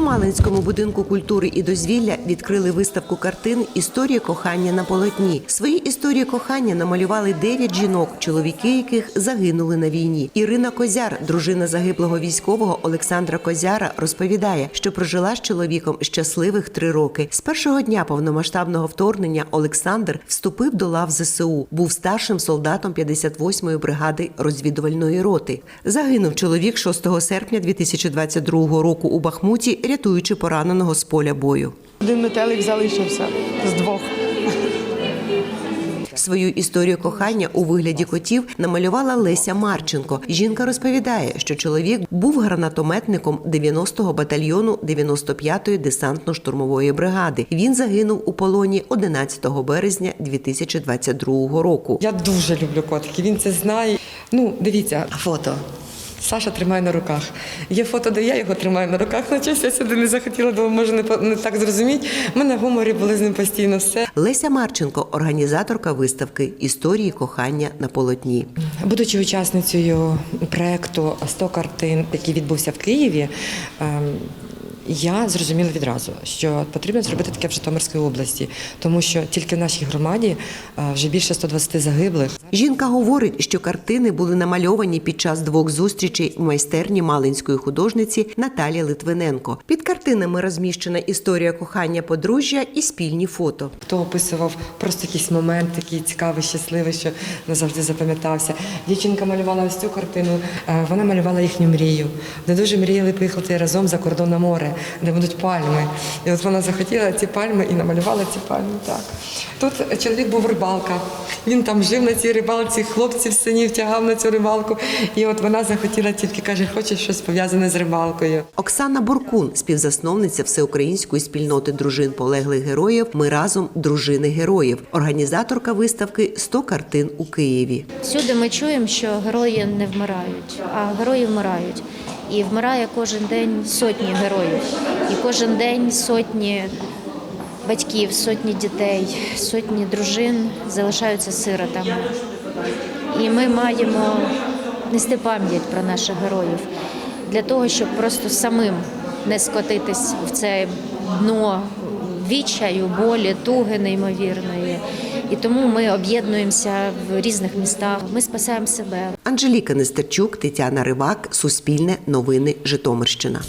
Малинському будинку культури і дозвілля відкрили виставку картин Історія кохання на полотні. Свої історії кохання намалювали дев'ять жінок, чоловіки яких загинули на війні. Ірина Козяр, дружина загиблого військового Олександра Козяра, розповідає, що прожила з чоловіком щасливих три роки. З першого дня повномасштабного вторгнення Олександр вступив до лав ЗСУ. Був старшим солдатом 58-ї бригади розвідувальної роти. Загинув чоловік 6 серпня 2022 року у Бахмуті, рятуючи пораненого з поля бою. Один метелик залишився з двох. Свою історію кохання у вигляді котів намалювала Леся Марченко. Жінка розповідає, що чоловік був гранатометником 90-го батальйону 95-ї десантно-штурмової бригади. Він загинув у полоні 11 березня 2022 року. Я дуже люблю котиків, він це знає. Ну, дивіться, фото. Саша тримає на руках. Є фото, де я його тримаю на руках. На честь я сюди не захотіла, бо може не, не так зрозуміти. У мене гуморі були з ним постійно все. Леся Марченко, організаторка виставки Історії кохання на полотні. Будучи учасницею проекту «100 картин, який відбувся в Києві, ем, я зрозуміла відразу, що потрібно зробити таке в Житомирській області, тому що тільки в нашій громаді е, вже більше 120 загиблих. Жінка говорить, що картини були намальовані під час двох зустрічей в майстерні малинської художниці Наталі Литвиненко. Під картинами розміщена історія кохання подружжя і спільні фото. Хто описував просто якийсь момент такий цікавий, щасливий, що назавжди запам'ятався. Дівчинка малювала ось цю картину, е, вона малювала їхню мрію. Вони дуже мріяли поїхати разом за кордон на море, де будуть пальми. І от вона захотіла ці пальми і намалювала ці пальми. Так. Тут чоловік був рибалка. Він там жив на цій рибалці, хлопців синів тягав на цю рибалку. І от вона захотіла тільки каже, хоче щось пов'язане з рибалкою. Оксана Боркун, співзасновниця всеукраїнської спільноти дружин полеглих героїв. Ми разом дружини героїв, організаторка виставки «100 картин у Києві. Всюди ми чуємо, що герої не вмирають, а герої вмирають. І вмирає кожен день сотні героїв. І кожен день сотні батьків, сотні дітей, сотні дружин залишаються сиротами. І ми маємо нести пам'ять про наших героїв для того, щоб просто самим не скотитись в це дно відчаю, болі, туги неймовірної. І тому ми об'єднуємося в різних містах. Ми спасаємо себе. Анжеліка Нестерчук, Тетяна Ривак, Суспільне новини Житомирщина.